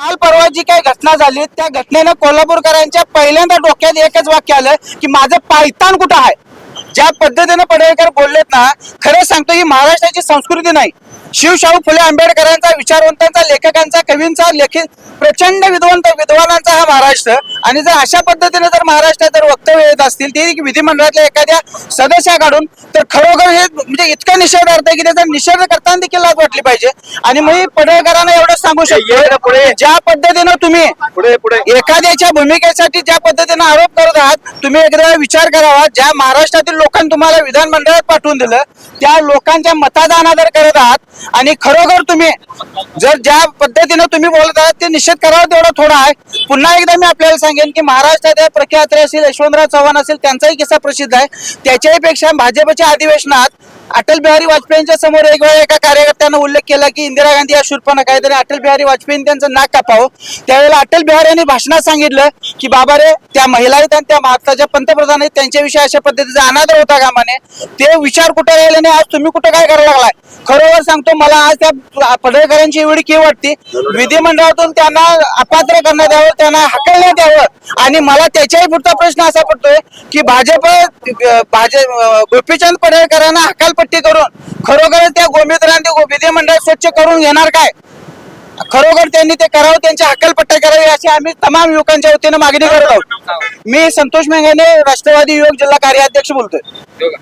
काल परवा जी काही घटना झाली त्या घटनेनं कोल्हापूरकरांच्या पहिल्यांदा डोक्यात एकच वाक्य आलं की माझं पायतान कुठं आहे? ज्या पद्धतीनं पडळकर बोललेत ना खरं सांगतो ही महाराष्ट्राची संस्कृती नाही. शिवशाहू फुले आंबेडकरांचा विचारवंतांचा लेखकांचा कवींचा लेखित प्रचंड विद्वंत विद्वानांचा हा महाराष्ट्र. आणि जर अशा पद्धतीने जर महाराष्ट्रात जर वक्तव्य येत असतील ते विधिमंडळातल्या एखाद्या सदस्याकडून तर खरोखर हे म्हणजे इतका निषेधार्थ आहे की त्याचा निषेध करताना देखील लाज वाटली पाहिजे. आणि मी पडळकरांना एवढंच सांगू शकतो पुढे. ज्या पद्धतीनं तुम्ही पुढे पुढे. एखाद्याच्या भूमिकेसाठी ज्या पद्धतीने आरोप करत आहात तुम्ही एकदा विचार करावा. ज्या महाराष्ट्रातील लोकांनी तुम्हाला विधानमंडळात पाठवून दिलं त्या लोकांच्या मतादानादर करत आहात आणि खरोखर तुम्ही जर ज्या पद्धतीने तुम्ही बोलत आहात ते निषेध करावा तेवढा थोडा आहे. पुन्हा एकदा मी आपल्याला सांगेन की महाराष्ट्रात या प्रख्यात्रे असेल यशवंतराव चव्हाण असेल त्यांचाही किस्सा प्रसिद्ध आहे. त्याच्याही पेक्षा भाजपच्या अधिवेशनात अटल बिहारी वाजपेयींच्या समोर एक वेळा एका कार्यकर्त्यानं उल्लेख केला की इंदिरा गांधी या शूरपणा काय तरी अटल बिहारी वाजपेयी त्यांचं नाक कापावं. त्यावेळेला अटल बिहारी यांनी भाषणात सांगितलं की बाबा रे त्या महिला आहेत आणि त्या भारताच्या पंतप्रधान आहेत त्यांच्याविषयी अशा पद्धतीचा अनादर होता कामाने ते विचार कुठे राहिले नाही? आज तुम्ही कुठे काय करायला लागलाय? खरोखर सांगतो मला आज त्या पडळकरांची एवढी की वाटते. विधिमंडळातून त्यांना अपात्र करण्यात यावं त्यांना हकलण्यात यावं. आणि मला त्याच्याही पुढचा प्रश्न असा पडतोय की भाजप भाजप गोपीचंद पडळकरांना हकालपट्टी करून खरोखर त्या गोमित्रांनी विधिमंडळ स्वच्छ करून घेणार काय? खरोखर त्यांनी ते करावं त्यांची हकालपट्टी करावी अशी आम्ही तमाम युवकांच्या वतीनं मागणी करत आहोत. मी संतोष मेघाने राष्ट्रवादी युवक जिल्हा कार्याध्यक्ष बोलतोय.